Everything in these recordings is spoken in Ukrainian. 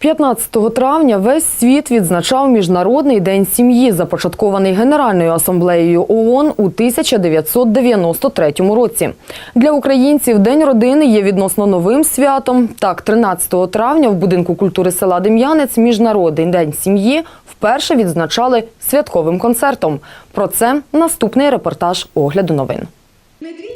15 травня весь світ відзначав Міжнародний день сім'ї, започаткований Генеральною асамблеєю ООН у 1993 році. Для українців День родини є відносно новим святом. Так, 13 травня в будинку культури села Дем'янець Міжнародний день сім'ї вперше відзначали святковим концертом. Про це наступний репортаж огляду новин.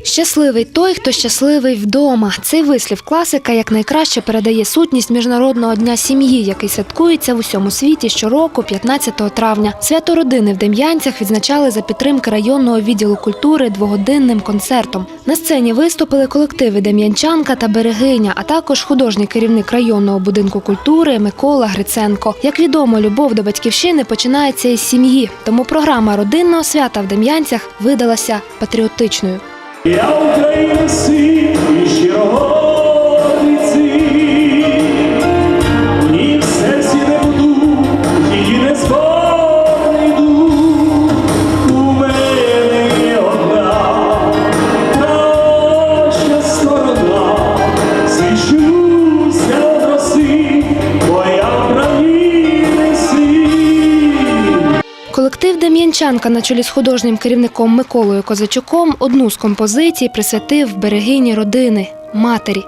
Щасливий той, хто щасливий вдома. Цей вислів класика якнайкраще передає сутність Міжнародного дня сім'ї, який святкується в усьому світі щороку, 15 травня. Свято родини в Дем'янцях відзначали за підтримки районного відділу культури двогодинним концертом. На сцені виступили колективи Дем'янчанка та Берегиня, а також художній керівник районного будинку культури Микола Гриценко. Як відомо, любов до батьківщини починається із сім'ї, тому програма родинного свята в Дем'янцях видалася патріотичною. E alguém assim Колектив Дем'янчанка на чолі з художнім керівником Миколою Козачуком одну з композицій присвятив берегині родини матері.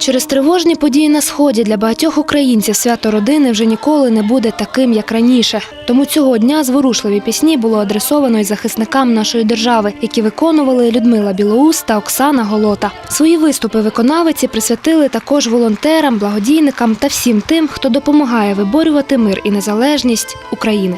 Через тривожні події на сході для багатьох українців свято родини вже ніколи не буде таким, як раніше. Тому цього дня зворушливі пісні було адресовано й захисникам нашої держави, які виконували Людмила Білоус та Оксана Голота. Свої виступи виконавиці присвятили також волонтерам, благодійникам та всім тим, хто допомагає виборювати мир і незалежність України.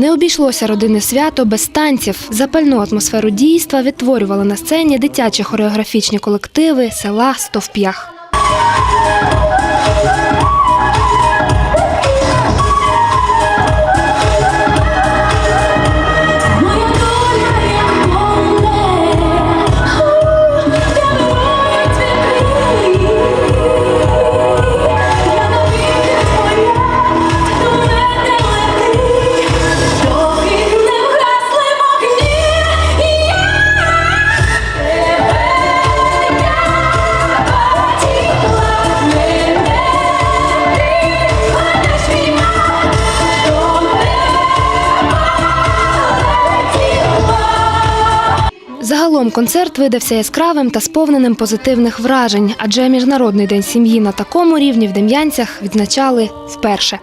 Не обійшлося родинне свято без танців. Запальну атмосферу дійства відтворювали на сцені дитячі хореографічні колективи села Стовп'ях. Загалом концерт видався яскравим та сповненим позитивних вражень, адже Міжнародний день сім'ї на такому рівні в Дем'янцях відзначали вперше.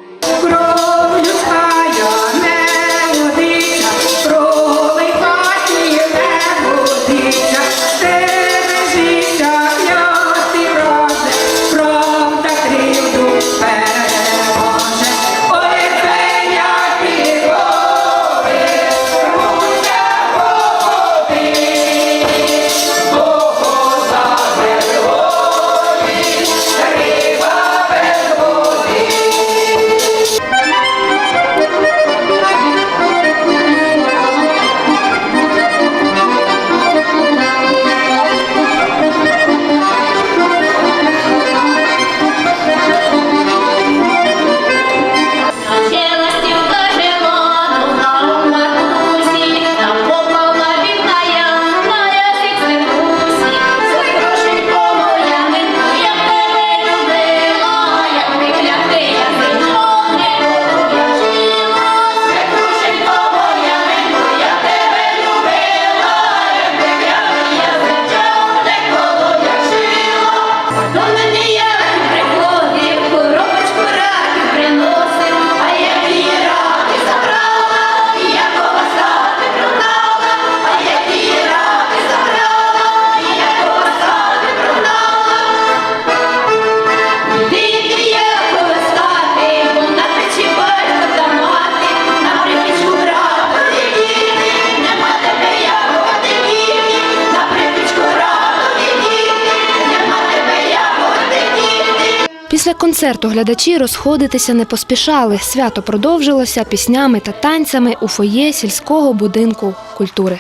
Після концерту глядачі розходитися не поспішали. Свято продовжилося піснями та танцями у фоє сільського будинку культури.